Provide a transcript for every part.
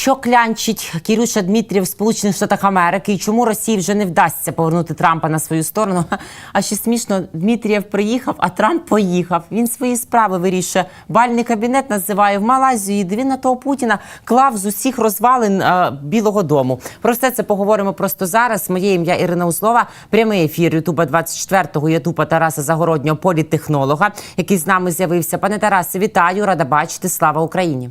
Що клянчить Кірюша Дмитрів в Сполучених Штатах Америки і чому Росії вже не вдасться повернути Трампа на свою сторону? А ще смішно, Дмитрієв приїхав, а Трамп поїхав. Він свої справи вирішує. Бальний кабінет називає в Малайзії, де він на того Путіна клав з усіх розвалин а, Білого Дому. Про все це поговоримо просто зараз. Моє ім'я Ірина Услова. Прямий ефір Ютуба 24-го Ютуба Тараса Загороднього, політтехнолога, який з нами з'явився. Пане Тарасе, вітаю, рада бачити. Слава Україні.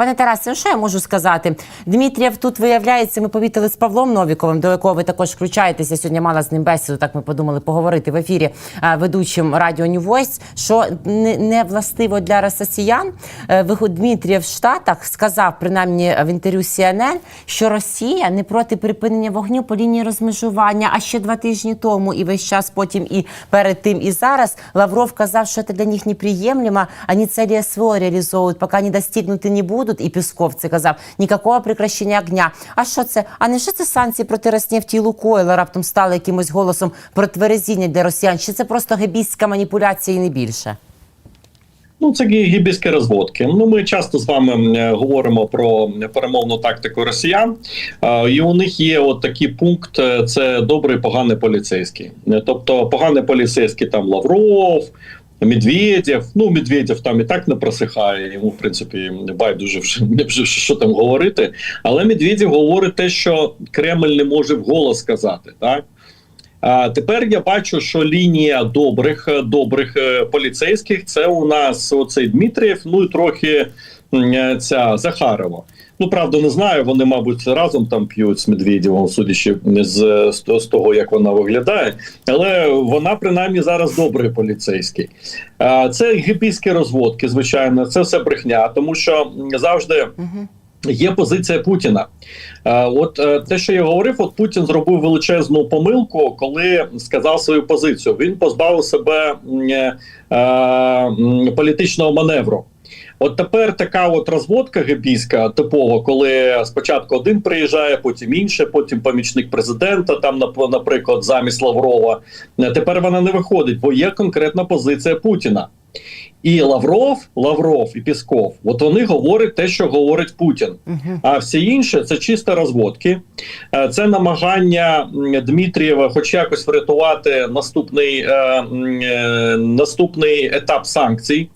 Пане Тарасе, ну що я можу сказати? Дмитрієв тут виявляється, ми повітили з Павлом Новіковим, до якого ви також включаєтеся. Сьогодні мала з ним бесіду. Так ми подумали поговорити в ефірі ведучим радіо New Voice, що не, властиво для росіян. Е, Виход Дмитрієв в Штатах сказав, принаймні в інтерв'ю CNN, що Росія не проти припинення вогню по лінії розмежування. А ще два тижні тому, і весь час потім, і перед тим, і зараз Лавров казав, що це для них неприємлемо, вони цілі СВО реалізовують, поки не достигнути не будуть. І Пісков це казав, ніякого прекращення огня. А що це? А не що це санкції проти Роснефті Лукойла раптом стали якимось голосом протверезіння для росіян? Чи це просто гебістська маніпуляція і не більше? Ну, це гі- гібійські розводки. Ну, ми часто з вами е, говоримо про перемовну тактику росіян, і у них є от такий пункт: е, це добрий, поганий поліцейський. Е, Тобто, поганий поліцейський там Лавров. Медведєв, ну Медведєв там і так не просихає. Йому в принципі байдуже вже, вже що там говорити. Але Медведєв говорить те, що Кремль не може вголос сказати. Так а тепер я бачу, що лінія добрих добрих е, поліцейських це у нас оцей Дмитрієв, ну і трохи е, ця Захарова. Ну правда, не знаю. Вони, мабуть, разом там п'ють з Медведєвим, судячи з, з, з того, як вона виглядає. Але вона принаймні зараз добрий поліцейський. Це гіпійські розводки, звичайно, це все брехня, тому що завжди. Є позиція Путіна. От е, те, що я говорив, от Путін зробив величезну помилку, коли сказав свою позицію. Він позбавив себе е, політичного маневру. От тепер така от розводка гебійська типова, коли спочатку один приїжджає, потім інше, потім помічник президента, там наприклад, замість Лаврова. Е, Тепер вона не виходить, бо є конкретна позиція Путіна. І Лавров, Лавров і Пісков, от вони говорять те, що говорить Путін. А всі інше це чисто розводки, Е, це намагання Дмитрієва, хоч якось врятувати наступний, е, е, наступний етап санкцій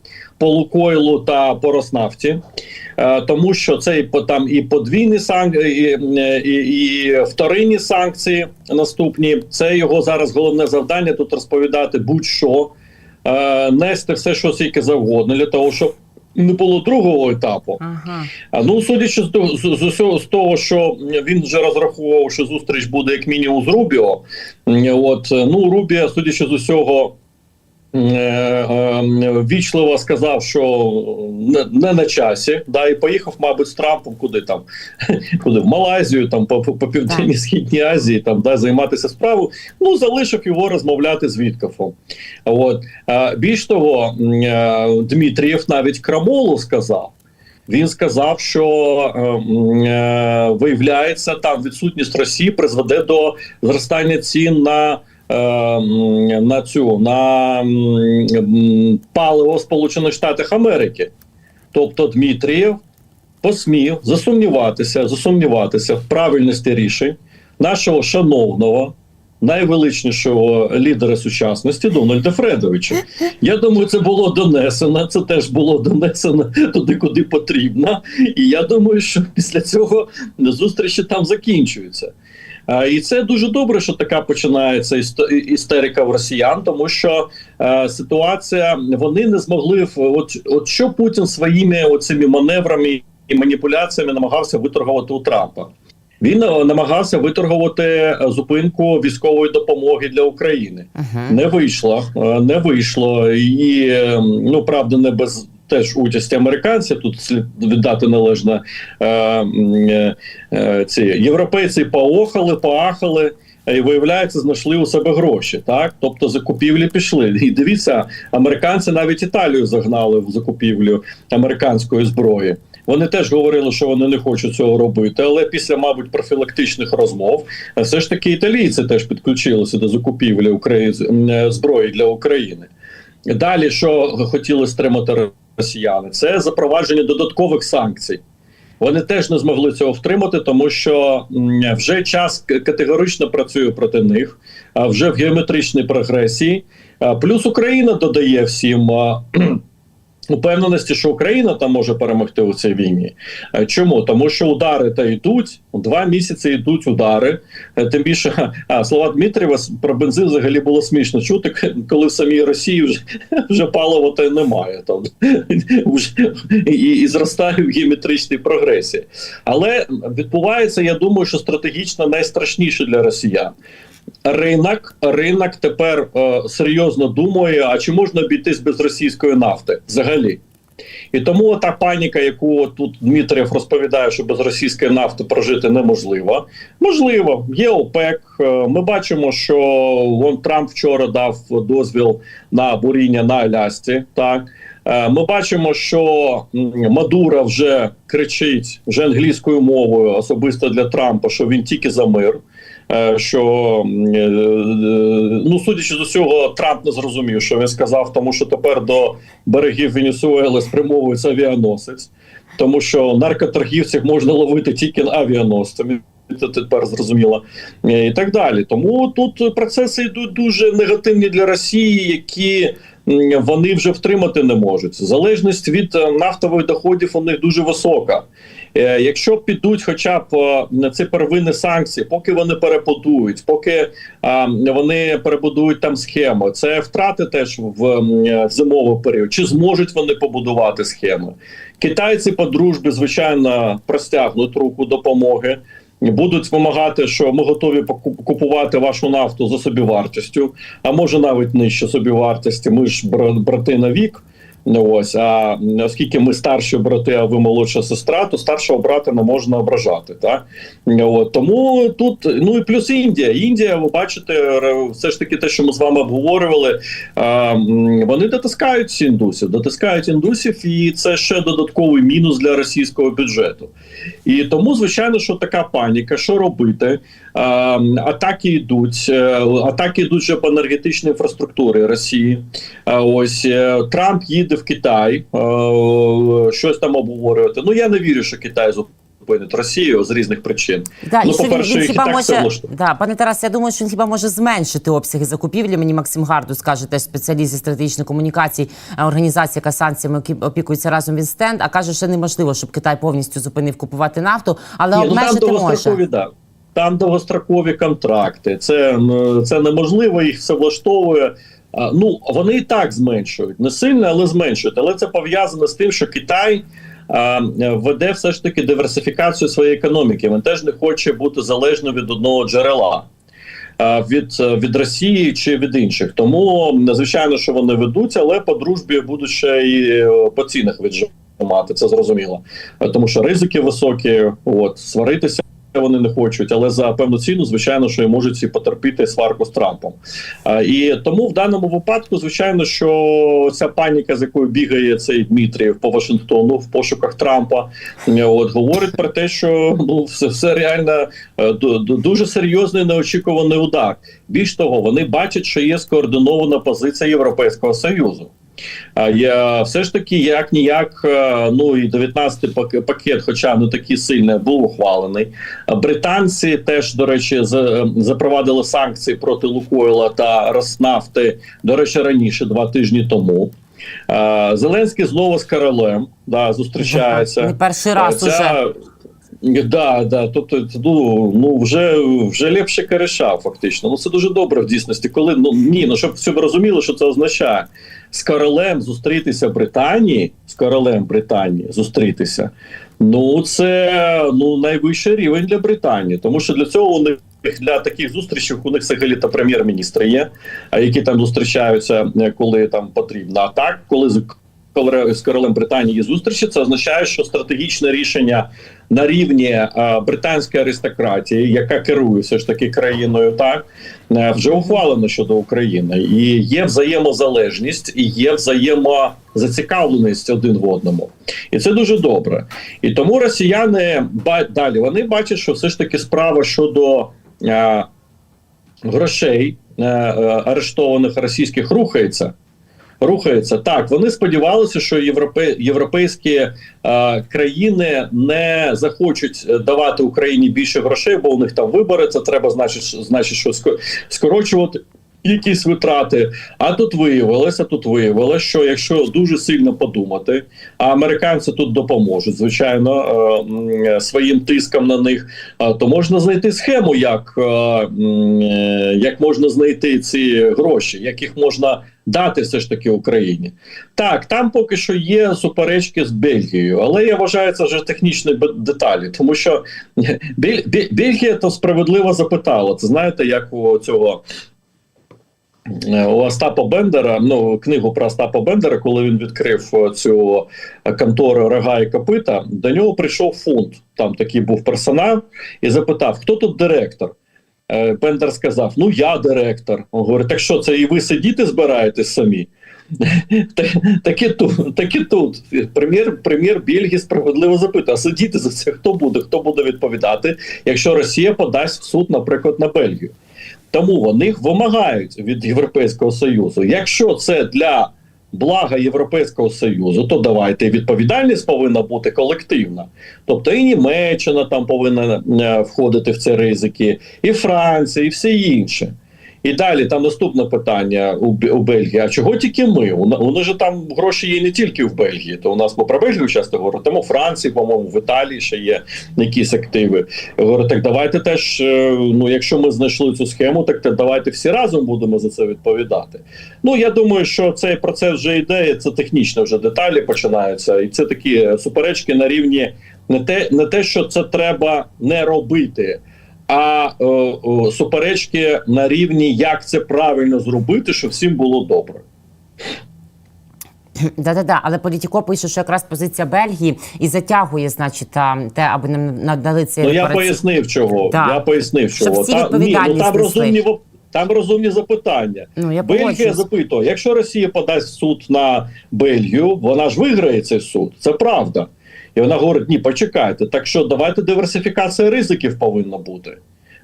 по Лукойлу та по Роснафті. Е, Тому що це і по там і подвійні санкції, і, і, і вторинні санкції наступні. Це його зараз головне завдання тут розповідати будь-що, е, нести все, що тільки завгодно, для того, щоб не було другого етапу. Ага. Ну, судячи з з, з, з того, що він вже розраховував, що зустріч буде як мінімум з Рубіо. От ну Рубіо, судячи з усього. Е, е, Ввічливо сказав, що не, не на часі, да, і поїхав, мабуть, з Трампом куди там, куди в Малайзію, там по, по, по південній східній Азії, там да, займатися справою. Ну залишив його розмовляти з Віткофом. От більш того, е, Дмитрієв навіть Крамолу сказав. Він сказав, що е, виявляється, там відсутність Росії призведе до зростання цін на, на цю на паливо Сполучених Штатах Америки. Тобто Дмитрієв посмів засумніватися, засумніватися в правильності рішень нашого шановного. Найвеличнішого лідера сучасності Дональда Фредовича. Я думаю, це було донесено. Це теж було донесено туди, куди потрібно. І я думаю, що після цього зустрічі там закінчуються. А, І це дуже добре, що така починається істерика в росіян, тому що е, ситуація вони не змогли от, от що Путін своїми оцими маневрами і маніпуляціями намагався виторгувати у Трампа. Він е, намагався виторгувати е, зупинку військової допомоги для України. Не вийшло, е, не вийшло. І е, ну правда, не без теж участі американців. Тут слід віддати належно е, е, е, ці європейці поохали, поахали. І виявляється, знайшли у себе гроші, так тобто закупівлі пішли. І дивіться, американці навіть Італію загнали в закупівлю американської зброї. Вони теж говорили, що вони не хочуть цього робити, але після, мабуть, профілактичних розмов е, все ж таки італійці теж підключилися до закупівлі Украї... м, е, зброї для України. Далі, що хотіли стримати росіяни, це запровадження додаткових санкцій. Вони теж не змогли цього втримати, тому що вже час категорично працює проти них, вже в геометричній прогресії. Плюс Україна додає всім упевненості, що Україна там може перемогти у цій війні. Е, Чому? Тому що удари та йдуть, два місяці йдуть удари. Е, Тим більше а, слова Дмитрієва про бензин взагалі було смішно чути, коли в самій Росії вже, вже палива та немає. Там, і, і зростає в геометричній прогресії. Але відбувається, я думаю, що стратегічно найстрашніше для росіян. Ринок, ринок тепер е, серйозно думає, а чи можна обійтись без російської нафти взагалі? І тому та паніка, яку тут Дмитрієв розповідає, що без російської нафти прожити неможливо. Можливо, є ОПЕК. Е, Ми бачимо, що вон Трамп вчора дав дозвіл на буріння на Алясці. Так Е, ми бачимо, що м, Мадуро вже кричить вже англійською мовою, особисто для Трампа, що він тільки за мир. Е, Що е, е, ну судячи з усього, Трамп не зрозумів, що він сказав, тому що тепер до берегів Венесуели спрямовується авіаносець, тому що наркоторгівців можна ловити тільки авіаносцями. Це тепер зрозуміло і так далі. Тому тут процеси йдуть дуже негативні для Росії, які вони вже втримати не можуть. Залежність від нафтових доходів у них дуже висока. Е, Якщо підуть, хоча б е, на ці первинні санкції, поки вони перебудують, поки вони перебудують там схему, це втрати теж в е, зимовий період. Чи зможуть вони побудувати схеми? Китайці по дружбі, звичайно, простягнуть руку допомоги. Будуть вимагати, що ми готові купувати вашу нафту за собівартістю, а може навіть нижче собівартості. Ми ж бра- брати на вік. Ну, Ось, а оскільки ми старші брати, а ви молодша сестра, то старшого брата не можна ображати. Так? От, тому тут, ну і плюс Індія. Індія, ви бачите, все ж таки те, що ми з вами обговорювали, а, вони дотискають індусів, дотискають індусів, і це ще додатковий мінус для російського бюджету. І тому, звичайно, що така паніка, що робити? А, атаки йдуть, е, атаки йдуть вже по енергетичній інфраструктурі Росії. А ось е, Трамп їде в Китай, е, щось там обговорювати. Ну я не вірю, що Китай зупинить Росію з різних причин. Да, Ну, і що він, він хіба може да, пане Тарас, я думаю, що він хіба може зменшити обсяги закупівлі. Мені Максим Гарду скаже, теж спеціаліст зі стратегічної комунікації, а, організація, яка санкціями опікується разом від стенд. А каже, що неможливо, щоб Китай повністю зупинив купувати нафту, але Ні, ну, там обмежити довгострокові, може. да. Там довгострокові контракти. Це, ну, це неможливо, їх все влаштовує. Ну, вони і так зменшують. Не сильно, але зменшують. Але це пов'язано з тим, що Китай веде все ж таки диверсифікацію своєї економіки. Він теж не хоче бути залежним від одного джерела. Від, від Росії чи від інших, тому звичайно, що вони ведуть, але по дружбі будуть ще і е, по цінах віджимати. Це зрозуміло, тому що ризики високі. От сваритися вони не хочуть, але за певну ціну, звичайно, що можуть і потерпіти сварку з Трампом. І тому в даному випадку, звичайно, що ця паніка, з якою бігає цей Дмитрієв по Вашингтону в пошуках Трампа, е, от говорить про те, що ну все, все реально е, ду- ду- дуже серйозний неочікуваний удар. Більш того, вони бачать, що є скоординована позиція Європейського союзу. Я все ж таки, як ніяк, е, ну і 19-й пак- пакет, хоча не такий сильний, був ухвалений. Британці теж, до речі, запровадили санкції проти Лукойла та Роснафти, до речі, раніше, два тижні тому. Е, Зеленський знову з королем да, зустрічається. Не перший раз Е, уже. Да, да, тобто, ну, ну вже, вже ліпше кореша, фактично. Ну це дуже добре в дійсності. Коли ну ні, ну щоб всі розуміли, що це означає з королем зустрітися Британії, з королем Британії зустрітися. Ну це ну найвищий рівень для Британії, тому що для цього у них для таких зустрічей у них взагалі та прем'єр-міністри є, які там зустрічаються, е, коли там потрібно. А так, коли з королем Британії зустрічі, це означає, що стратегічне рішення на рівні е, британської аристократії, яка керує все ж таки країною, так е, вже ухвалено щодо України, і є взаємозалежність, і є взаємозацікавленість один в одному, і це дуже добре. І тому росіяни далі вони бачать, що все ж таки справа щодо е, грошей арештованих російських рухається. Рухається. Так, вони сподівалися, що європе, європейські е, країни не захочуть давати Україні більше грошей, бо у них там вибори. Це треба, значить, значить, що ско- скорочувати. Якісь витрати, а тут виявилося, тут виявилося, що якщо дуже сильно подумати, а американці тут допоможуть, звичайно, е, своїм тиском на них, е, то можна знайти схему, як, е, е, як можна знайти ці гроші, як їх можна дати все ж таки Україні. Так, там поки що є суперечки з Бельгією, але я вважаю це вже технічні деталі, тому що Бель- Бе- Бельгія то справедливо запитала. Це знаєте, як у цього. У Остапа Бендера, ну книгу про Остапа Бендера, коли він відкрив цю контору рога і копита, до нього прийшов фунт. Там такий був персонаж, і запитав, хто тут директор. Е, Бендер сказав: Ну, я директор. Він говорить, так що це і ви сидіти збираєтесь самі? Так, і тут, так і тут. Прем'єр, прем'єр Бельгії справедливо запитує, а сидіти за це хто буде? Хто буде відповідати, якщо Росія подасть в суд, наприклад, на Бельгію? Тому вони вимагають від Європейського Союзу. Якщо це для блага Європейського Союзу, то давайте відповідальність повинна бути колективна. Тобто і Німеччина там повинна е, входити в ці ризики, і Франція, і всі інші. І далі там наступне питання у, у Бельгії. А чого тільки ми? У, нас же там гроші є не тільки в Бельгії. То у нас ми про Бельгію часто говоримо, Франції, по-моєму, в Італії ще є якісь активи. Я говорю, так давайте теж, е, ну якщо ми знайшли цю схему, так давайте всі разом будемо за це відповідати. Ну я думаю, що цей процес вже йде, це технічно вже деталі починаються, і це такі суперечки на рівні не те, не те, що це треба не робити. А е, е, суперечки на рівні, як це правильно зробити, щоб всім було добре. Да-да-да, але політіко пише, що якраз позиція Бельгії і затягує, значить, а, те, аби нам надали цей Ну я пояснив чого. Так. Я пояснив, Щоб чого всі Та- ні, ну, відповідальність там несли. розумні воп- там розумні запитання. Ну, я Бельгія погоджуюсь. запитує: якщо Росія подасть в суд на Бельгію, вона ж виграє цей суд. Це правда. І вона говорить: ні, почекайте. Так що давайте диверсифікація ризиків повинна бути.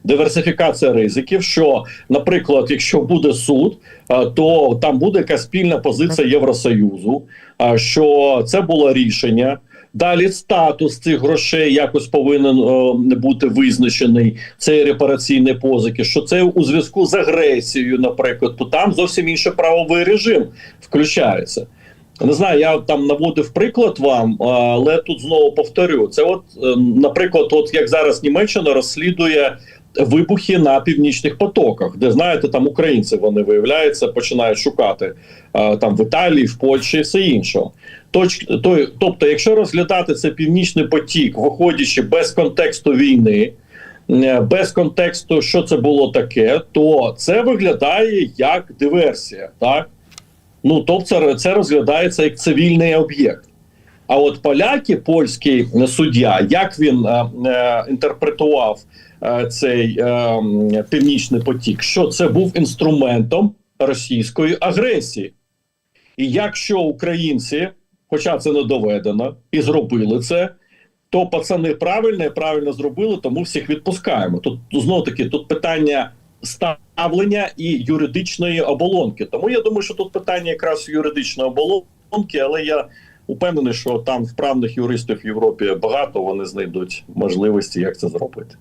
Диверсифікація ризиків, що, наприклад, якщо буде суд, то там буде якась спільна позиція Євросоюзу, що це було рішення. Далі статус цих грошей якось повинен е, бути визначений цей репараційні позики. Що це у зв'язку з агресією, наприклад, то там зовсім інший правовий режим включається. Не знаю, я там наводив приклад вам, але тут знову повторю: це, от, е, наприклад, от як зараз Німеччина розслідує вибухи на північних потоках, де знаєте, там українці вони виявляються, починають шукати там в Італії, в Польщі все інше. Точ, то, тобто, якщо розглядати це північний потік, виходячи без контексту війни, е, без контексту, що це було таке, то це виглядає як диверсія, так? Ну, тобто, це, розглядається як цивільний об'єкт. А от поляки, польський суддя, як він е, е, інтерпретував е, цей е, північний потік, що це був інструментом російської агресії. І якщо українці, хоча це не доведено, і зробили це, то пацани правильно і правильно зробили, тому всіх відпускаємо. Тут знову таки тут питання ставлення і юридичної оболонки. Тому я думаю, що тут питання якраз юридичної оболонки, але я упевнений, що там вправних юристів в Європі багато, вони знайдуть можливості, як це зробити.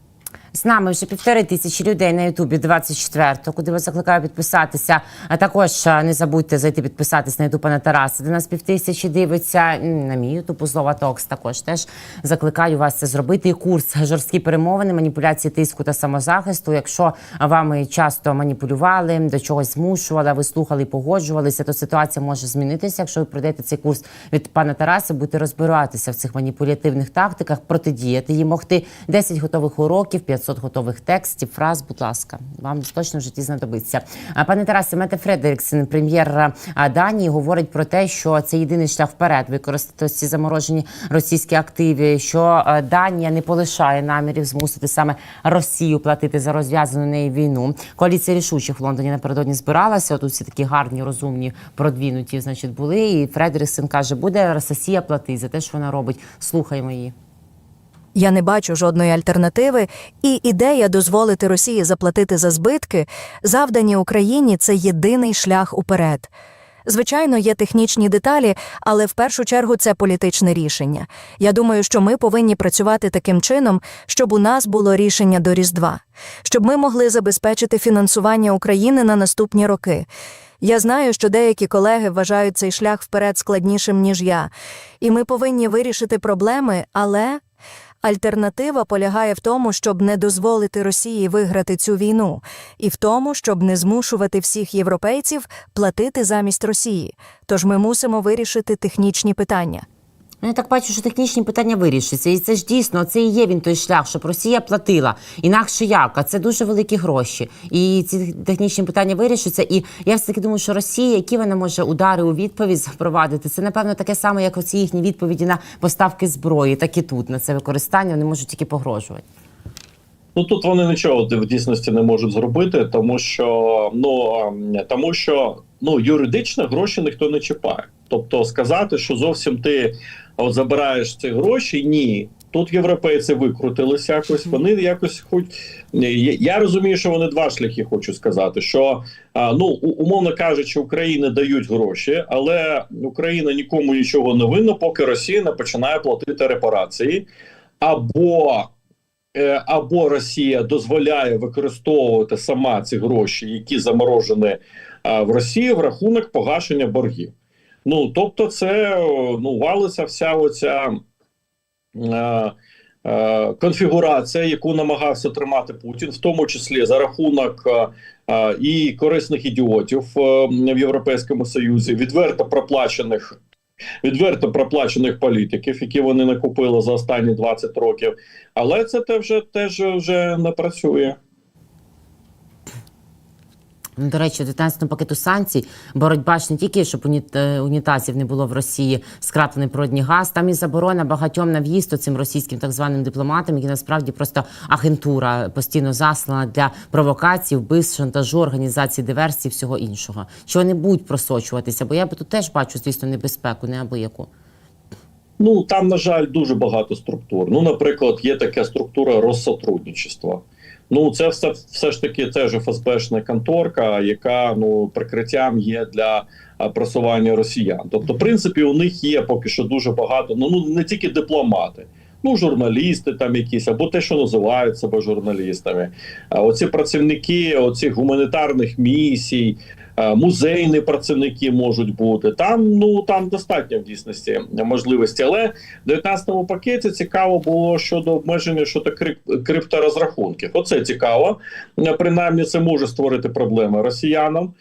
З нами вже півтори тисячі людей на Ютубі 24-го, куди вас закликаю підписатися. А також не забудьте зайти підписатись на Ютуб пана Тараса. Де нас півтисячі дивиться на мій Ютуб у Злова Токс. Також теж закликаю вас це зробити. Курс жорсткі перемовини, маніпуляції тиску та самозахисту. Якщо вами часто маніпулювали, до чогось змушували, ви слухали і погоджувалися, то ситуація може змінитися. Якщо ви пройдете цей курс від пана Тараса, будете розбиратися в цих маніпулятивних тактиках, протидіяти їм могти 10 готових уроків, 500 готових текстів, фраз. Будь ласка, вам точно в житті знадобиться. Пане Тарасе, Мете Фредеріксен, прем'єр Данії, говорить про те, що це єдиний шлях вперед використати ці заморожені російські активи. Що Данія не полишає намірів змусити саме Росію платити за розв'язану нею війну. Коаліція рішучих в Лондоні напередодні збиралася. Тут всі такі гарні, розумні, продвінуті, значить, були. І Фредеріксен каже, буде Росія платити за те, що вона робить. Слухаємо її. Я не бачу жодної альтернативи, і ідея дозволити Росії заплатити за збитки, завдані Україні, це єдиний шлях уперед. Звичайно, є технічні деталі, але в першу чергу це політичне рішення. Я думаю, що ми повинні працювати таким чином, щоб у нас було рішення до Різдва, щоб ми могли забезпечити фінансування України на наступні роки. Я знаю, що деякі колеги вважають цей шлях вперед складнішим, ніж я, і ми повинні вирішити проблеми, але альтернатива полягає в тому, щоб не дозволити Росії виграти цю війну, і в тому, щоб не змушувати всіх європейців платити замість Росії. Тож ми мусимо вирішити технічні питання. Ну, Я так бачу, що технічні питання вирішаться. І це ж дійсно це і є він той шлях, щоб Росія платила. Інакше як? А це дуже великі гроші. І ці технічні питання вирішаться. І я все таки думаю, що Росія, які вона може удари у відповідь впровадити, це напевно таке саме, як оці їхні відповіді на поставки зброї, так і тут на це використання вони можуть тільки погрожувати. Ну тут вони нічого в дійсності не можуть зробити, тому що ну ем, тому що ну юридично гроші ніхто не чіпає. Тобто сказати, що зовсім ти от забираєш ці гроші, ні. Тут європейці викрутилися якось. Вони якось хоч я, я розумію, що вони два шляхи хочу сказати. Що ну умовно кажучи, Україні дають гроші, але Україна нікому нічого не винна, поки Росія не починає платити репарації, або е, або Росія дозволяє використовувати сама ці гроші, які заморожені е, в Росії, в рахунок погашення боргів. Ну тобто, це ну валиться вся оця е, е, конфігурація, яку намагався тримати Путін, в тому числі за рахунок е, е, і корисних ідіотів е, в Європейському Союзі, відверто проплачених. Відверто проплачених політиків, які вони накупили за останні 20 років, але це те вже теж вже не працює. Ну, До речі, у 19-му пакету санкцій боротьба ж не тільки, щоб е, унітазів не було в Росії, скраплений природній газ. Там і заборона багатьом на в'їзд цим російським так званим дипломатам, які насправді просто агентура постійно заслана для провокацій, вбивств, шантажу, організації диверсій, всього іншого. Що вони будуть просочуватися? Бо я б тут теж бачу, звісно, небезпеку, неабияку. Ну там, на жаль, дуже багато структур. Ну, наприклад, є така структура розсотрудничества. Ну, це все, все ж таки це ж ФСБшна конторка, яка ну прикриттям є для просування росіян. Тобто, в принципі, у них є поки що дуже багато. Ну, ну не тільки дипломати. Ну, журналісти там якісь, або те, що називають себе журналістами. А оці працівники оцих гуманітарних місій, музейні працівники можуть бути. Там ну там достатньо в дійсності можливості. Але в 19-му пакеті цікаво було щодо обмеження щодо крипторозрахунків. Оце цікаво. Е, Принаймні, це може створити проблеми росіянам.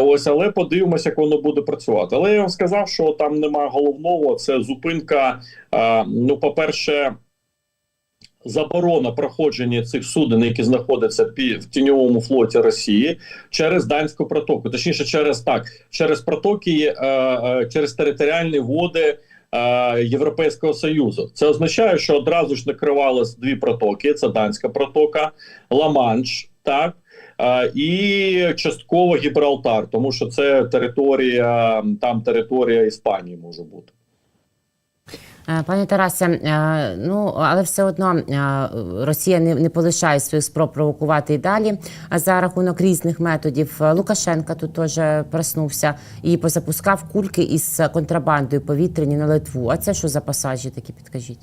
Ось, але подивимося, як воно буде працювати. Але я вам сказав, що там немає головного. Це зупинка. е, Ну, по-перше, заборона проходження цих суден, які знаходяться в тіньовому флоті Росії через Данську протоку, точніше, через так, через протоки, е, е, через територіальні води. е, Європейського союзу це означає, що одразу ж накривалось дві протоки: це Данська протока, Ла-Манш, так і частково Гібралтар, тому що це територія, там територія Іспанії може бути. Е, Пане Тарасе, е, ну але все одно е, Росія не, не полишає своїх спроб провокувати і далі а за рахунок різних методів. Лукашенка тут теж проснувся і позапускав кульки із контрабандою повітряні на Литву. А це що за пасажі такі підкажіть?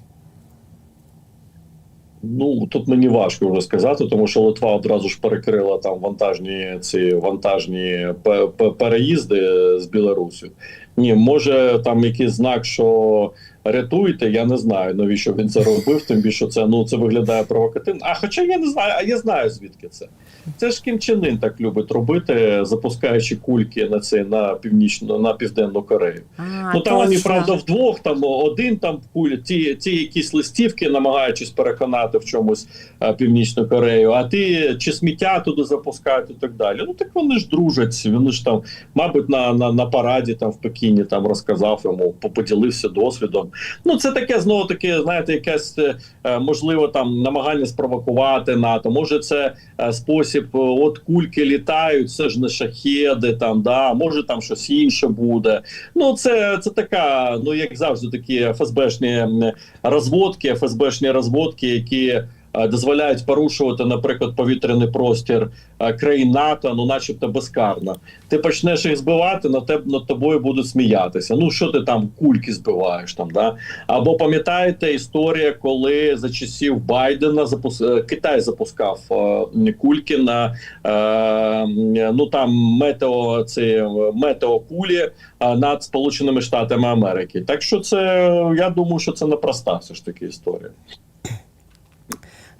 Ну тут мені важко вже сказати, тому що Литва одразу ж перекрила там вантажні ці вантажні пе- пе- переїзди з Білорусі. Ні, може там якийсь знак, що рятуйте. Я не знаю, навіщо він це робив. Тим більше це ну це виглядає провокативно. А хоча я не знаю, а я знаю звідки це. Це ж Кім Чен Ын так любить робити, запускаючи кульки на це на північну на південну Корею. А, Ну там вони правда вдвох, там один там кулі, ті, ті якісь листівки, намагаючись переконати в чомусь а, Північну Корею, а ти чи сміття туди запускають і так далі. Ну так вони ж дружать. Вони ж там, мабуть, на, на, на параді там в Пекіні там розказав йому, по- поділився досвідом. Ну це таке знову таки, знаєте, якесь е, е, можливо там намагання спровокувати НАТО. Може, це е, спосіб, от кульки літають, це ж не шахеди, там да, може там щось інше буде. Ну, це, це така, ну як завжди, такі ФСБшні розводки, ФСБшні розводки, які дозволяють порушувати, наприклад, повітряний простір е, країн НАТО, ну, начебто, безкарно. Ти почнеш їх збивати, на тебе над тобою будуть сміятися. Ну що ти там кульки збиваєш там? Да? Або пам'ятаєте історія, коли за часів Байдена запус... е, Китай запускав е, кульки на е, ну там метео ці метеокулі е, над Сполученими Штатами Америки. Так що це я думаю, що це непроста все ж таки історія.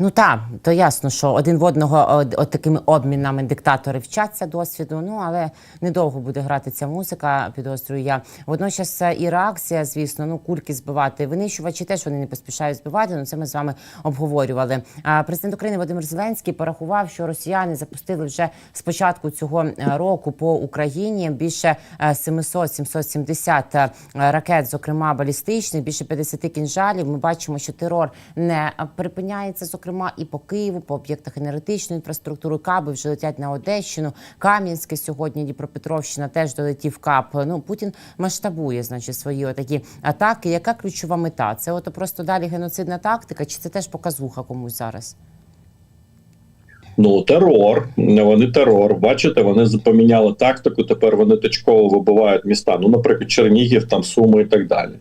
Ну так, то ясно, що один в одного от, от такими обмінами диктатори вчаться досвіду. Ну але недовго буде грати ця музика, підозрюю я. Водночас е, і реакція, звісно, ну кульки збивати. Винищувачі теж вони не поспішають збивати. Ну це ми з вами обговорювали. А президент України Володимир Зеленський порахував, що росіяни запустили вже з початку цього е, року по Україні більше е, 700-770 е, ракет, зокрема балістичних, більше 50 кінжалів. Ми бачимо, що терор не припиняється, зокрема і по Києву, по об'єктах енергетичної інфраструктури. Каби вже летять на Одещину. Кам'янське сьогодні Дніпропетровщина теж долетів кап. Ну Путін масштабує, значить, свої отакі атаки. Яка ключова мета? Це ото просто далі геноцидна тактика, чи це теж показуха комусь зараз? Ну, терор. Вони терор. Бачите, вони поміняли тактику. Тепер вони точково вибивають міста. Ну, наприклад, Чернігів, там Суми і так далі.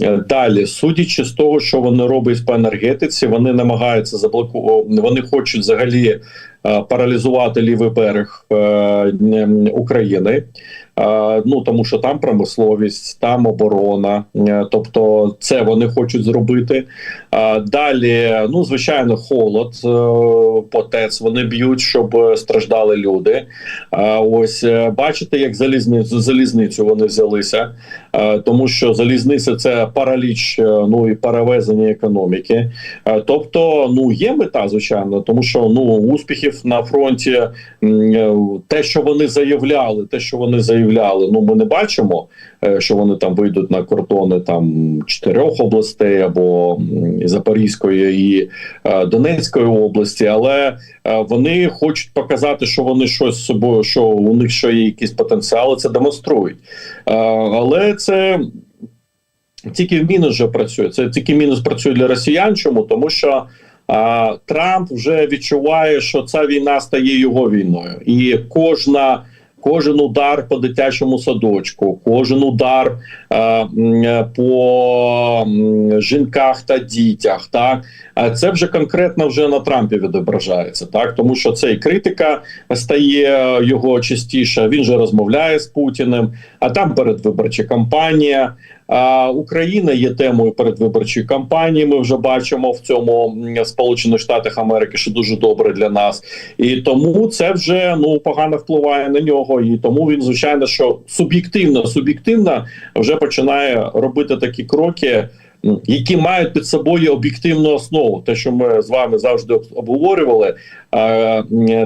Е, Далі, судячи з того, що вони роблять по енергетиці, вони намагаються заблокувати. Вони хочуть взагалі е, паралізувати лівий берег е, України. Е, Ну тому що там промисловість, там оборона, Е, тобто це вони хочуть зробити. Е, Далі, ну звичайно, холод по ТЕЦ вони б'ють, щоб страждали люди. Ось бачите, як залізницю залізницю вони взялися, тому що залізниця це параліч, ну і перевезення економіки. Тобто, ну є мета, звичайно, тому що ну успіхів на фронті, те, що вони заявляли, те, що вони заявляли, ну ми не бачимо, е, що вони там вийдуть на кордони там чотирьох областей або Запорізької і е, Донецької області, але е, вони хочуть показати, що вони щось з собою, що у них що є якісь потенціали, це демонструють. Але це тільки в мінус вже працює. Це тільки мінус працює для росіян. Чому? Тому що а, Трамп вже відчуває, що ця війна стає його війною, і кожна. Кожен удар по дитячому садочку, кожен удар е, по жінках та дітях, так це вже конкретно вже на Трампі відображається, так тому що це і критика стає його частіше. Він же розмовляє з Путіним, а там передвиборча кампанія. Україна є темою передвиборчої кампанії. Ми вже бачимо в цьому Сполучених Штатах Америки, що дуже добре для нас, і тому це вже ну погано впливає на нього. І тому він звичайно, що суб'єктивно, суб'єктивно вже починає робити такі кроки. Які мають під собою об'єктивну основу, те, що ми з вами завжди обговорювали,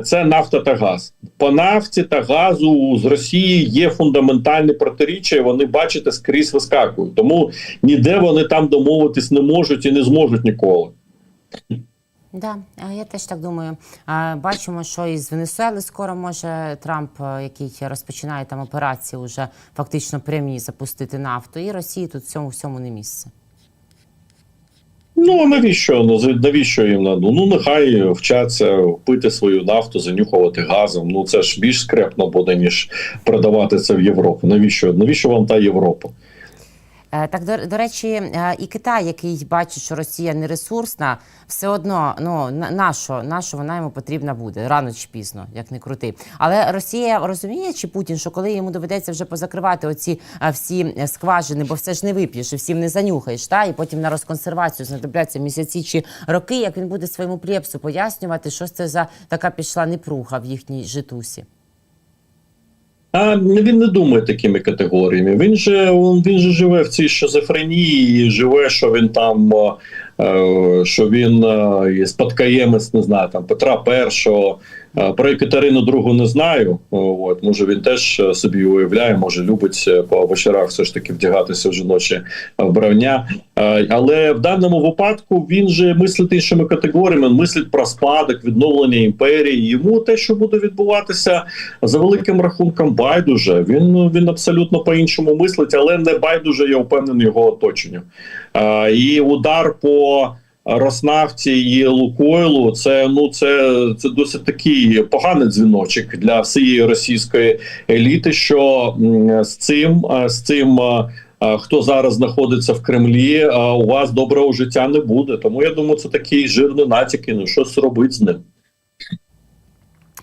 це нафта та газ. По нафті та газу з Росії є фундаментальні протиріччя. і Вони бачите скрізь вискакують. Тому ніде вони там домовитись не можуть і не зможуть ніколи. Да, я теж так думаю. Бачимо, що із Венесуели скоро може Трамп, е, який розпочинає там операції, уже фактично прямі запустити нафту, і Росії тут цьому всьому не місце. Ну навіщо? Ну навіщо їм надо? Ну нехай вчаться пити свою нафту, занюхувати газом. Ну це ж більш скрепно буде ніж продавати це в Європу. Навіщо? Навіщо вам та Європа? Е, Так, до, до речі, е, і Китай, який бачить, що Росія не ресурсна, все одно ну на, на що, вона йому потрібна буде рано чи пізно, як не крути. Але Росія розуміє, чи Путін, що коли йому доведеться вже позакривати оці е, всі скважини, бо все ж не вип'єш і всім не занюхаєш, та і потім на розконсервацію знадобляться місяці чи роки, як він буде своєму плєпсу пояснювати, що це за така пішла непруха в їхній житусі. А він не думає такими категоріями. Він же він же живе в цій шизофренії, живе, що він там, що він е, є спадкоємець, не знаю, там Петра І. Е, Про Екатерину другу не знаю. От може він теж е, собі уявляє, може любить е, по вечорах все ж таки вдягатися в жіночі вбрання. Е, Але в даному випадку він же мислить іншими категоріями. Мислить про спадок, відновлення імперії. Йому те, що буде відбуватися за великим рахунком, байдуже. Він він абсолютно по-іншому мислить, але не байдуже, я впевнений, його оточенню. Е, І удар по Роснафті і Лукойлу, це ну це, це досить такий поганий дзвіночок для всієї російської еліти. Що з цим е, з цим. е, е, Хто зараз знаходиться в Кремлі, у вас доброго життя не буде. Тому я думаю, це такий жирний натяк, і ну щось робить з ним.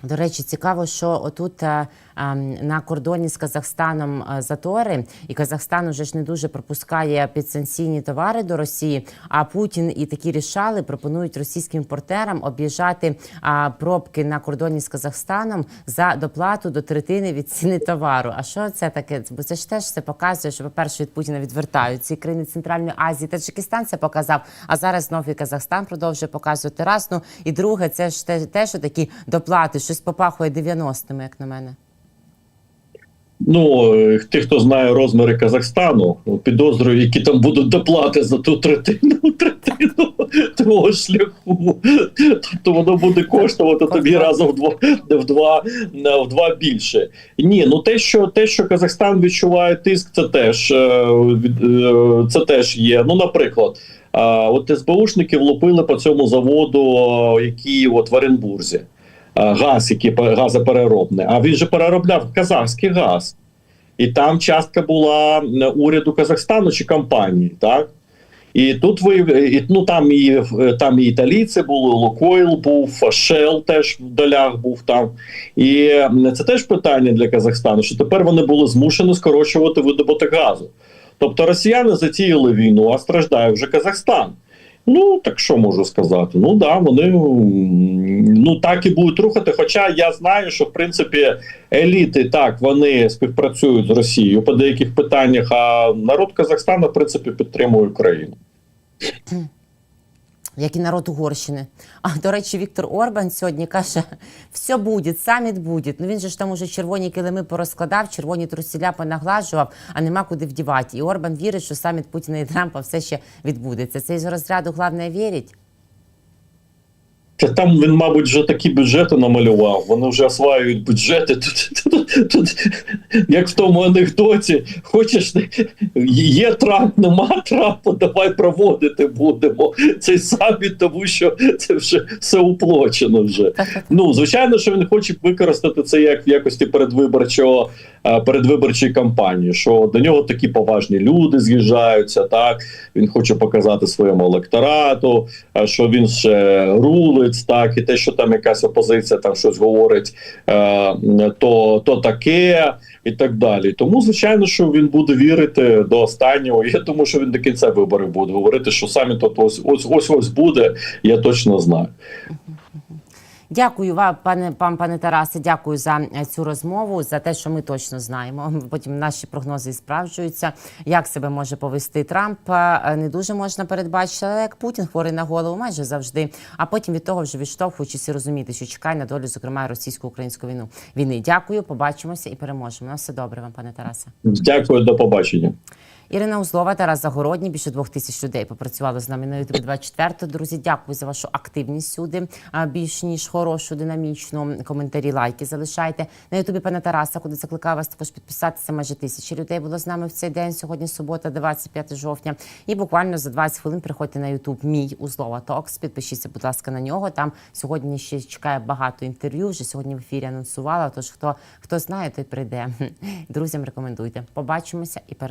До речі, цікаво, що отут е, е, на кордоні з Казахстаном е, затори, і Казахстан уже ж не дуже пропускає підсанкційні товари до Росії. А Путін і такі рішали пропонують російським імпортерам об'їжджати а, пробки на кордоні з Казахстаном за доплату до третини від ціни товару. А що це таке? Бо це ж теж все показує, що, по-перше, від Путіна відвертають ці країни Центральної Азії. Таджикистан це показав. А зараз знов і Казахстан продовжує показувати раз. Ну і друге, це ж те, те що такі доплати, щось попахує 90-ми, як на мене. Ну, е, ті, хто знає розміри Казахстану, підозрюю, які там будуть доплати за ту третину третину твого шляху. Тобто воно буде коштувати тобі разом в два в два в два більше. Ні, ну те, що те, що Казахстан відчуває тиск, це теж е, е, це теж є. Ну, наприклад. От СБУшники влупили по цьому заводу, який от в Оренбурзі. А, Газ, який пе- газопереробний. А він же переробляв казахський газ. І там частка була е, уряду Казахстану чи компанії, так? І тут ви і, ну там і е, там і італійці були, Лукойл був, Shell теж в долях був там. І е, це теж питання для Казахстану, що тепер вони були змушені скорочувати видобуток газу. Тобто росіяни затіяли війну, а страждає вже Казахстан. Ну так що можу сказати? Ну да, вони ну так і будуть рухати. Хоча я знаю, що в принципі еліти так вони співпрацюють з Росією по деяких питаннях, а народ Казахстану в принципі підтримує Україну. Як і народ Угорщини. А до речі, Віктор Орбан сьогодні каже: все буде, саміт буде. Ну він же ж там уже червоні килими порозкладав, червоні трусіля понаглажував, а нема куди вдівати. І Орбан вірить, що саміт Путіна і Трампа все ще відбудеться. Це із розряду головне вірить. Та там він, мабуть, вже такі бюджети намалював. Вони вже осваюють бюджети. Тут, тут, тут, як в тому анекдоті, хочеш є Трамп, нема Трампа, давай проводити будемо цей саміт, тому що це вже все уплочено вже. Ну звичайно, що він хоче використати це як в якості передвиборчого е, передвиборчої кампанії. Що до нього такі поважні люди з'їжджаються. Так він хоче показати своєму електорату, е, що він ще рулить, так і те, що там якась опозиція там щось говорить, е, то, то таке. І так далі. Тому, звичайно, що він буде вірити до останнього. Я думаю, що він до кінця виборів буде говорити, що саміт от ось ось ось ось буде. Я точно знаю. Дякую вам, пане пан пане Тарасе. Дякую за е, цю розмову, за те, що ми точно знаємо. Потім наші прогнози справджуються. Як себе може повести Трамп, е, не дуже можна передбачити, але як Путін хворий на голову, майже завжди. А потім від того вже відштовхуючись і розуміти, що чекає на долю, зокрема російсько-українську війну. Війни. Дякую, побачимося і переможемо. На все добре вам, пане Тарасе. Дякую, до побачення. Ірина Узлова, Тарас Загородній, більше двох тисяч людей попрацювали з нами на Ютубі 24. Друзі, дякую за вашу активність сюди. Більш ніж хорошу, динамічну. Коментарі, лайки залишайте. На Ютубі пана Тараса, куди закликаю вас також підписатися. Майже тисячі людей було з нами в цей день. Сьогодні субота, 25 жовтня. І буквально за 20 хвилин приходьте на Ютуб мій Узлова Токс. Підпишіться, будь ласка, на нього. Там сьогодні ще чекає багато інтерв'ю. Вже сьогодні в ефірі анонсувала. Тож хто хто знає, той прийде. Друзям рекомендуйте. Побачимося і переможемо.